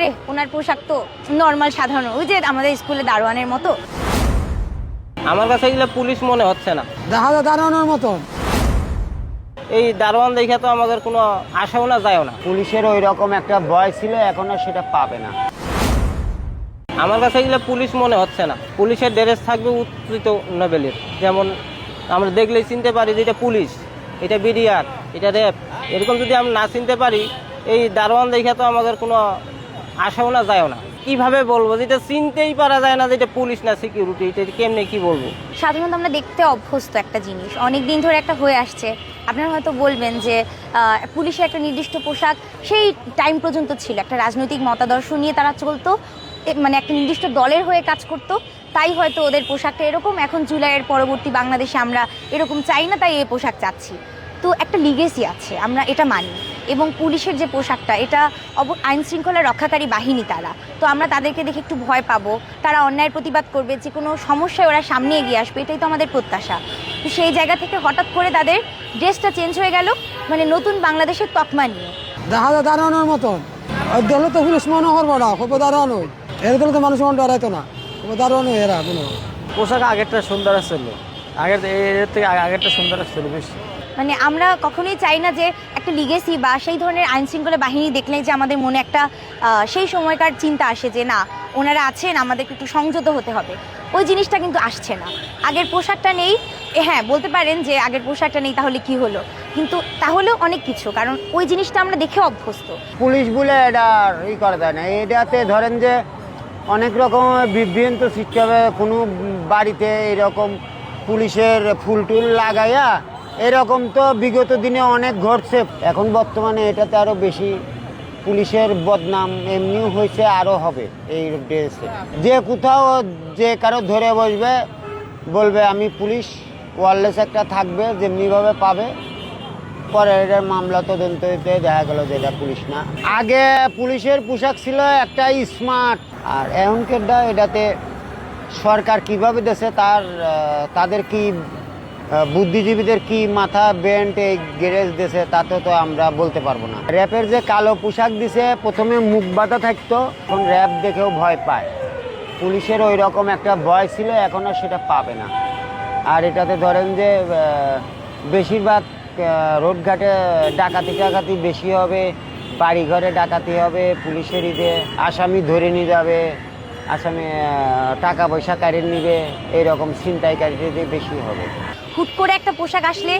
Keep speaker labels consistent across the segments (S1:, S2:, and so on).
S1: আরে ওনার পোশাক তো নর্মাল সাধারণ। ওই যে আমাদের স্কুলে দারোয়ানের মতো।
S2: আমার কাছে এগুলো পুলিশ মনে হচ্ছে না।
S3: দেখা যায় দাঁড়ানোর মতন।
S2: এই দারোয়ান দেখে তো আমাদের কোনো আশাও না যায়ও না।
S4: পুলিশের ওই রকম একটা ভয় ছিল এখন আর সেটা পাবে না।
S2: আমার কাছে এগুলো পুলিশ মনে হচ্ছে না। পুলিশের ড্রেস থাকবে উত্তরিত লেভেলের যেমন আমরা দেখলেই চিনতে পারি যে এটা পুলিশ এটা বিডিআর এটা র্যাব। এরকম যদি আমরা না চিনতে পারি এই দারোয়ান দেখে তো আমাদের কোনো আশাও না, যায়ও না। কীভাবে বলব? যেটা চিনতেই পারা যায় না যেটা পুলিশ না সিকিউরিটি এটা কেমনে কি বলব?
S1: সাধারণত আমরা দেখতে অভ্যস্ত একটা জিনিস। অনেক দিন ধরে একটা হয়ে আসছে। আপনারা হয়তো বলবেন যে পুলিশের একটা নির্দিষ্ট পোশাক সেই টাইম পর্যন্ত ছিল। একটা রাজনৈতিক মতাদর্শ নিয়ে তারা চলতো। মানে একটা নির্দিষ্ট দলের হয়ে কাজ করতো। তাই হয়তো ওদের পোশাকটা এরকম। এখন জুলাইয়ের পরবর্তী বাংলাদেশে আমরা এরকম চাই না, তাই এই পোশাক চাচ্ছি। তো একটা লিগেসি আছে। আমরা এটা মানি। এবং পুলিশের যে পোশাকটা এটা অব আইন শৃঙ্খলা রক্ষাকারী বাহিনী তারা। তো আমরা তাদেরকে দেখে একটু ভয় পাবো। তারা অন্যায়ের প্রতিবাদ করবে যে কোনো সমস্যায় ওরা সামনে এগিয়ে আসবে এটাই তো আমাদের প্রত্যাশা। তো সেই জায়গা থেকে হঠাৎ করে তাদের ড্রেসটা চেঞ্জ হয়ে গেল মানে নতুন বাংলাদেশের তকমা নিয়ে।
S3: দেখা যায় দাঁড়ানোর মতন। দলে তো পুলিশ মনে করব না খুব দাঁড়ানোই। এর দলে তো মানুষ মনে ডরাইতো না খুব দাঁড়ানো এরা কোনো।
S5: পোশাক আগেরটা সুন্দর ছিল আগের এর থেকে আগেরটা সুন্দর ছিল বেশি।
S1: মানে আমরা কখনোই চাই না যে একটা লিগেসি বা সেই ধরনের আইন শৃঙ্খলা বাহিনী দেখলে যে আমাদের মনে একটা সেই সময়কার চিন্তা আসে যে না, ওনারা আছেন, আমাদেরকে একটু সংযত হতে হবে। ওই জিনিসটা কিন্তু আসছে না। আগের পোশাকটা নেই হ্যাঁ বলতে পারেন যে আগের পোশাকটা নেই, তাহলে কি হলো? কিন্তু তাহলেও অনেক কিছু, কারণ ওই জিনিসটা আমরা দেখে অভ্যস্ত।
S4: পুলিশ বলে এটা ই করা যায় না। এটাতে ধরেন যে অনেক রকম বিভ্রান্ত সৃষ্টি হবে। কোনো বাড়িতে এরকম পুলিশের ফুল টুল লাগাইয়া এরকম তো বিগত দিনে অনেক ঘটছে। এখন বর্তমানে এটাতে আরও বেশি পুলিশের বদনাম এমনিও হয়েছে আরও হবে এই ড্রেসে। যে কোথাও যে কারও ধরে বসবে, বলবে, আমি পুলিশ, ওয়ারলেস একটা থাকবে, যেমনিভাবে পাবে। পরে এটার মামলা তদন্ত হইতে দেখা গেল যে এটা পুলিশ না। আগে পুলিশের পোশাক ছিল একটা স্মার্ট, আর এখনকার দা এটাতে সরকার কীভাবে দেশে তার তাদের কি বুদ্ধিজীবীদের কি মাথা বেন্ট এই গ্যারেজ দেশে তাতে তো আমরা বলতে পারব না। র্যাপের যে কালো পোশাক দিছে, প্রথমে মুখ বাঁধা থাকতো, এখন র্যাপ দেখেও ভয় পায়। পুলিশের ওই রকম একটা ভয় ছিল, এখন আর সেটা পাবে না। আর এটাতে ধরেন যে বেশিরভাগ রোডঘাটে ডাকাতি টাকাতি বেশি হবে বাড়ি ঘরে ডাকাতি হবে, পুলিশের ঈদে আসামি ধরে নিয়ে যাবে, আসামি টাকা পয়সা কারিয়ে নিবে, এইরকম ছিনতাইকারীদের বেশি হবে।
S1: হুট করে একটা পোশাক আসলে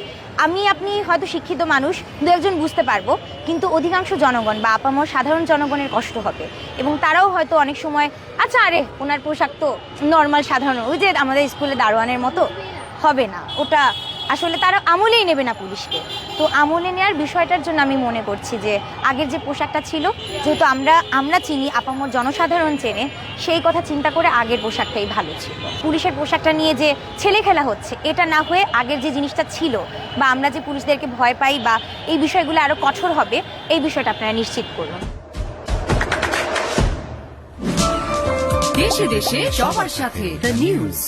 S1: আমি, আপনি হয়তো শিক্ষিত মানুষ, দু একজন বুঝতে পারব। কিন্তু অধিকাংশ জনগণ বা আপামর সাধারণ জনগণের কষ্ট হবে। এবং তারাও হয়তো অনেক সময় আচ্ছা আরে, ওনার পোশাক তো নর্মাল সাধারণ। ওই যে আমাদের স্কুলে দারোয়ানের মতো হবে না। ওটা আসলে তারা আমলেই নেবে না পুলিশকে। তো আমলে নেওয়ার বিষয়টার জন্য আমি মনে করছি যে, আগের যে পোশাকটা ছিল, যেহেতু আমরা আমরা চিনি আপামর জনসাধারণ চেনে, সেই কথা চিন্তা করে আগের পোশাকটাই ভালো ছিল। পুলিশের পোশাকটা নিয়ে যে ছেলে খেলা হচ্ছে, এটা না হয়ে আগের যে জিনিসটা ছিল, বা আমরা যে পুলিশদেরকে ভয় পাই, বা এই বিষয়গুলো আরও কঠোর হবে, এই বিষয়টা আপনারা নিশ্চিত করুন।
S6: দেশে দেশে সবার সাথে দ্য নিউজ